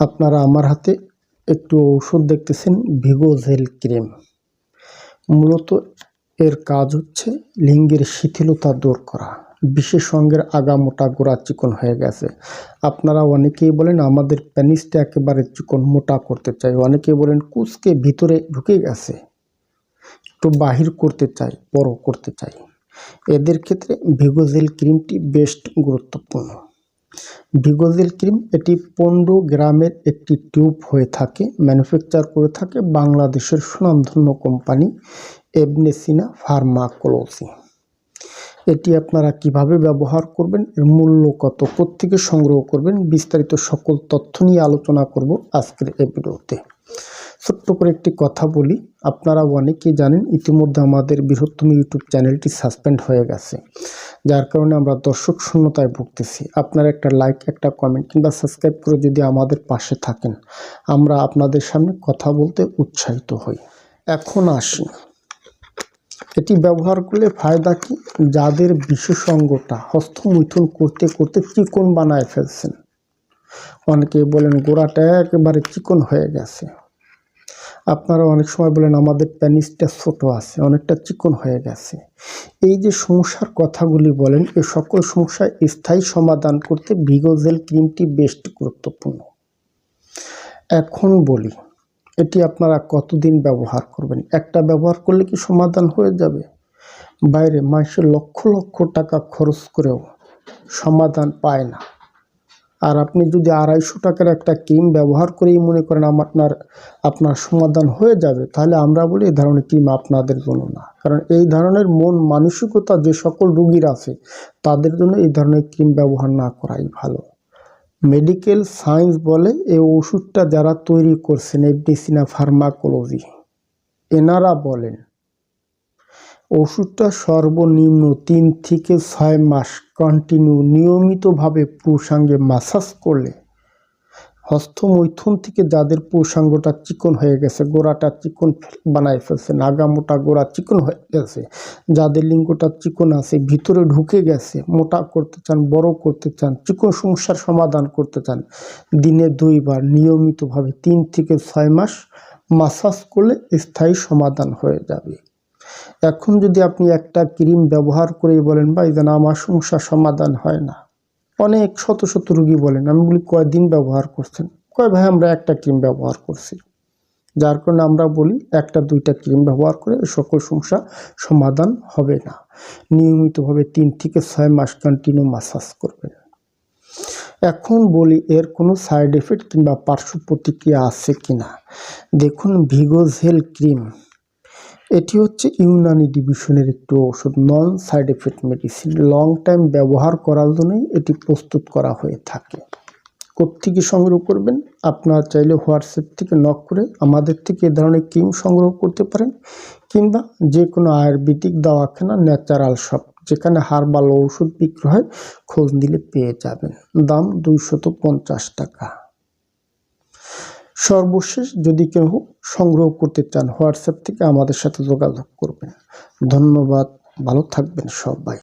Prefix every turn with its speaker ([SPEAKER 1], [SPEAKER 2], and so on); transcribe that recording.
[SPEAKER 1] আপনারা আমার হাতে একটু ঔষধ দেখতেছেন ভিগোজেল ক্রিম। মূলত এর কাজ হচ্ছে লিঙ্গের শিথিলতা দূর করা। বিশেষ অঙ্গের আগা মোটা গোড়া চিকন হয়ে গেছে। আপনারা অনেকেই বলেন, আমাদের প্যানিসটা একেবারে চিকন মোটা করতে চাই। অনেকেই বলেন, কুচকে ভিতরে ঢুকে গেছে। একটু বাহির করতে চাই, বড় করতে চাই। এদের ক্ষেত্রে ভিগোজেল ক্রিমটি বেস্ট গুরুত্বপূর্ণ। ভিগোজেল ক্রিম, এটি পনেরো গ্রামের একটি টিউব হয়ে থাকে, ম্যানুফ্যাকচার করে থাকে বাংলাদেশের সুনামধন্য কোম্পানি এবনেসিনা ফার্মাকোলজি। এটি আপনারা কীভাবে ব্যবহার করবেন, এর মূল্য কত, কোত্থেকে সংগ্রহ করবেন, বিস্তারিত সকল তথ্য নিয়ে আলোচনা করব আজকের এই ভিডিওতে। ছোট্ট করে একটি কথা বলি, আপনারা অনেকেই জানেন, ইতিমধ্যে আমাদের বৃহত্তম ইউটিউব চ্যানেলটি সাসপেন্ড হয়ে গেছে। যার কারণে আমরা দর্শক শূন্যতায় ভুগতেছি। আপনারা একটা লাইক একটা কমেন্ট কিংবা সাবস্ক্রাইব করে যদি আমাদের পাশে থাকেন, আমরা আপনাদের সামনে কথা বলতে উৎসাহিত হই। এখন আসি। এটি ব্যবহার করলে ফায়দা কি? যাদের বিশেষজ্ঞটা হস্তমৈথুন করতে করতে চিকন বানায় ফেলছেন। অনেকে বলেন গোড়াটা একেবারে চিকন হয়ে গেছে। আপনারা অনেক সময় বলেন, আমাদের প্যানিসটা ছোট আছে, অনেকটা চিকন হয়ে গেছে। এই যে সমস্যার কথাগুলি বলেন, এ সকল সমস্যার স্থায়ী সমাধান করতে ভিগোজেল ক্রিমটি বেস্ট গুরুত্বপূর্ণ। এখন বলি, এটি আপনারা কতদিন ব্যবহার করবেন? একটা ব্যবহার করলে কি সমাধান হয়ে যাবে? বাইরে মানুষের লক্ষ লক্ষ টাকা খরচ করেও সমাধান পায় না। আর আপনি যদি আড়াইশো টাকার একটা ক্রিম ব্যবহার করেই মনে করেন আমার আপনার আপনার সমাধান হয়ে যাবে, তাহলে আমরা বলি এই ধরনের ক্রিম আপনাদের জন্য না। কারণ এই ধরনের মন মানসিকতা যে সকল রুগীর আছে, তাদের জন্য এই ধরনের ক্রিম ব্যবহার না করাই ভালো। মেডিকেল সায়েন্স বলে এই ওষুধটা যারা তৈরি করছেন এফডিসিনা ফার্মাকোলজি, এনারা বলেন ওষুধটা সর্বনিম্ন তিন থেকে ছয় মাস কন্টিনিউ নিয়মিতভাবে পুরুষাঙ্গে মাসাজ করলে হস্তমৈথুন থেকে যাদের পুরুষাঙ্গটা চিকন হয়ে গেছে, গোড়াটা চিকন বানায় ফেলছে, নাগা মোটা গোড়া চিকন হয়ে গেছে, যাদের লিঙ্গটা চিকন আছে, ভিতরে ঢুকে গেছে, মোটা করতে চান, বড় করতে চান, চিকন সমস্যার সমাধান করতে চান, দিনে দুইবার নিয়মিতভাবে তিন থেকে ছয় মাস মাসাজ করলে স্থায়ী সমাধান হয়ে যাবে। এখন যদি আপনি একটা ক্রিম ব্যবহার করেই বলেন, ভাই যেন আমার সমস্যার সমাধান হয় না। অনেক শত শত রুগী বলেন, আমি বলি, কয়দিন ব্যবহার করছেন? কয়, ভাই, আমরা একটা ক্রিম ব্যবহার করছি। যার কারণে আমরা বলি, একটা, দুইটা ক্রিম ব্যবহার করে সকল সমস্যা সমাধান হবে না। নিয়মিতভাবে তিন থেকে ছয় মাস কন্টিনিউ মাসাজ করবেন। এখন বলি, এর কোনো সাইড এফেক্ট কিংবা পার্শ্ব প্রতিক্রিয়া আছে কি না দেখুন ভিগোজেল ক্রিম এটি হচ্ছে ইউনানি ডিভিশনের একটি ওষুধ non side effect medicine long time ব্যবহার করার জন্যই এটি প্রস্তুত করা হয়ে থাকে। কোথেকে সংগ্রহ করবেন? আপনারা চাইলে হোয়াটসঅ্যাপ থেকে নক করে আমাদের থেকে এ ধরনের ক্রিম সংগ্রহ করতে পারেন, কিংবা যে কোনো আয়ুর্বেদিক দাওয়াখানা ন্যাচারাল শপ যেখানে হারবাল ওষুধ বিক্রি হয় খোঁজ দিলে পেয়ে যাবেন। দাম দুইশত টাকা। সর্বশেষ যদি কেউ সংগ্রহ করতে চান হোয়াটসঅ্যাপ থেকে আমাদের সাথে যোগাযোগ করবেন। ধন্যবাদ, ভালো থাকবেন সবাই।